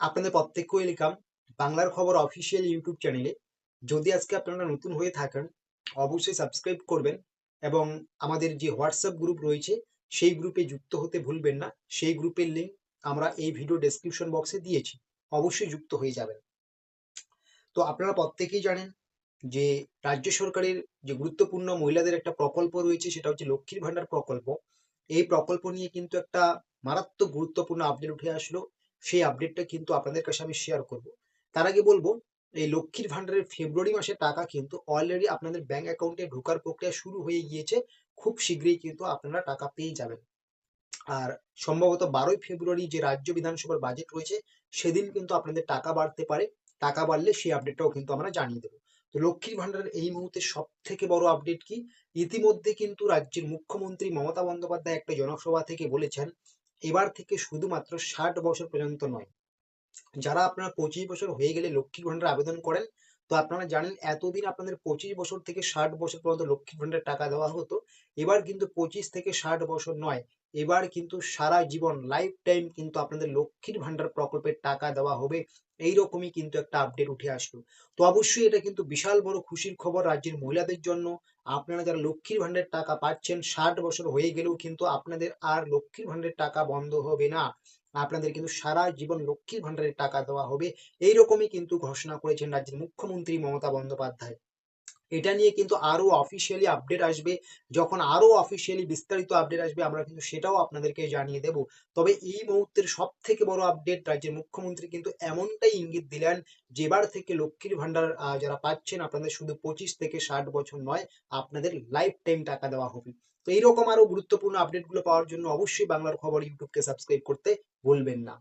আপনাদের প্রত্যেককে ওয়েলকাম বাংলার খবর অফিসিয়াল ইউটিউব চ্যানেলে যদি আজকে আপনারা নতুন হয়ে থাকেন, অবশ্যই সাবস্ক্রাইব করবেন এবং আমাদের যে হোয়াটসঅ্যাপ গ্রুপ রয়েছে, সেই গ্রুপে যুক্ত হতে ভুলবেন না। সেই গ্রুপের লিঙ্ক আমরা এই ভিডিও ডেসক্রিপশন বক্সে দিয়েছি। অবশ্যই যুক্ত হয়ে যাবেন। তো আপনারা প্রত্যেকেই জানেন যে রাজ্য সরকারের যে গুরুত্বপূর্ণ মহিলাদের একটা প্রকল্প রয়েছে, সেটা হচ্ছে লক্ষ্মীর ভান্ডার প্রকল্প। এই প্রকল্প নিয়ে কিন্তু একটা মারাত্মক গুরুত্বপূর্ণ আপডেট উঠে আসলো। সেই আপডেটটা কিন্তু আপনাদের কাছে আমি শেয়ার করব। তার আগে বলব, এই লক্ষ্মীর ভান্ডারের ফেব্রুয়ারি মাসের টাকা কিন্তু অলরেডি আপনাদের ব্যাংক অ্যাকাউন্টে ঢোকার প্রক্রিয়া শুরু হয়ে গিয়েছে। খুব শীঘ্রই কিন্তু আপনারা টাকা পেয়ে যাবেন। আর সম্ভবত বারোই ফেব্রুয়ারি যে রাজ্য বিধানসভার বাজেট রয়েছে, সেদিন কিন্তু আপনাদের টাকা বাড়তে পারে। টাকা বাড়লে সেই আপডেটটাও কিন্তু আমরা জানিয়ে দেবো। তো লক্ষ্মীর ভান্ডারের এই মুহূর্তে সব থেকে বড় আপডেট কি? ইতিমধ্যে কিন্তু রাজ্যের মুখ্যমন্ত্রী মমতা বন্দ্যোপাধ্যায় একটা জনসভা থেকে বলেছেন এবার থেকে শুধুমাত্র ষাট বছর পর্যন্ত নয়। যারা আপনারা পঁচিশ বছর হয়ে গেলে লক্ষ্মীর ভান্ডার আবেদন করেন, তো আপনারা জানেন এতদিন আপনাদের পঁচিশ বছর থেকে ষাট বছর পর্যন্ত লক্ষ্মীর ভান্ডার টাকা দেওয়া হতো। এবার কিন্তু পঁচিশ থেকে ষাট বছর নয় এবার কিন্তু সারা জীবন লাইফ টাইম কিন্তু আপনাদের লক্ষ্মীর ভান্ডার প্রকল্পের টাকা দেওয়া হবে। এইরকমই কিন্তু একটা আপডেট উঠে আসলো। তো অবশ্যই এটা কিন্তু বিশাল বড় খুশির খবর রাজ্যের মহিলাদের জন্য। আপনারা যারা লক্ষ্মীর ভান্ডারের টাকা পাচ্ছেন, ষাট বছর হয়ে গেলেও কিন্তু আপনাদের আর লক্ষ্মীর ভান্ডারের টাকা বন্ধ হবে না। আপনাদের কিন্তু সারা জীবন লক্ষ্মীর ভান্ডারের টাকা দেওয়া হবে। এইরকমই কিন্তু ঘোষণা করেছেন রাজ্যের মুখ্যমন্ত্রী মমতা বন্দ্যোপাধ্যায়। এটা নিয়ে কিন্তু আরও অফিসিয়ালি আপডেট আসবে। যখন আরও অফিসিয়ালি বিস্তারিত আপডেট আসবে, আমরা কিন্তু সেটাও আপনাদেরকে জানিয়ে দেব। তবে এই মুহূর্তের সব থেকে বড় আপডেট রাজ্যের মুখ্যমন্ত্রী কিন্তু এমনটাই ইঙ্গিত দিলেন, যেবার থেকে লক্ষ্মীর ভান্ডার যারা পাচ্ছেন আপনাদের শুধু পঁচিশ থেকে ষাট বছর নয়, আপনাদের লাইফ টাইম টাকা দেওয়া হবে। তো এইরকম আরও গুরুত্বপূর্ণ আপডেটগুলো পাওয়ার জন্য অবশ্যই বাংলার খবর ইউটিউবকে সাবস্ক্রাইব করতে ভুলবেন না।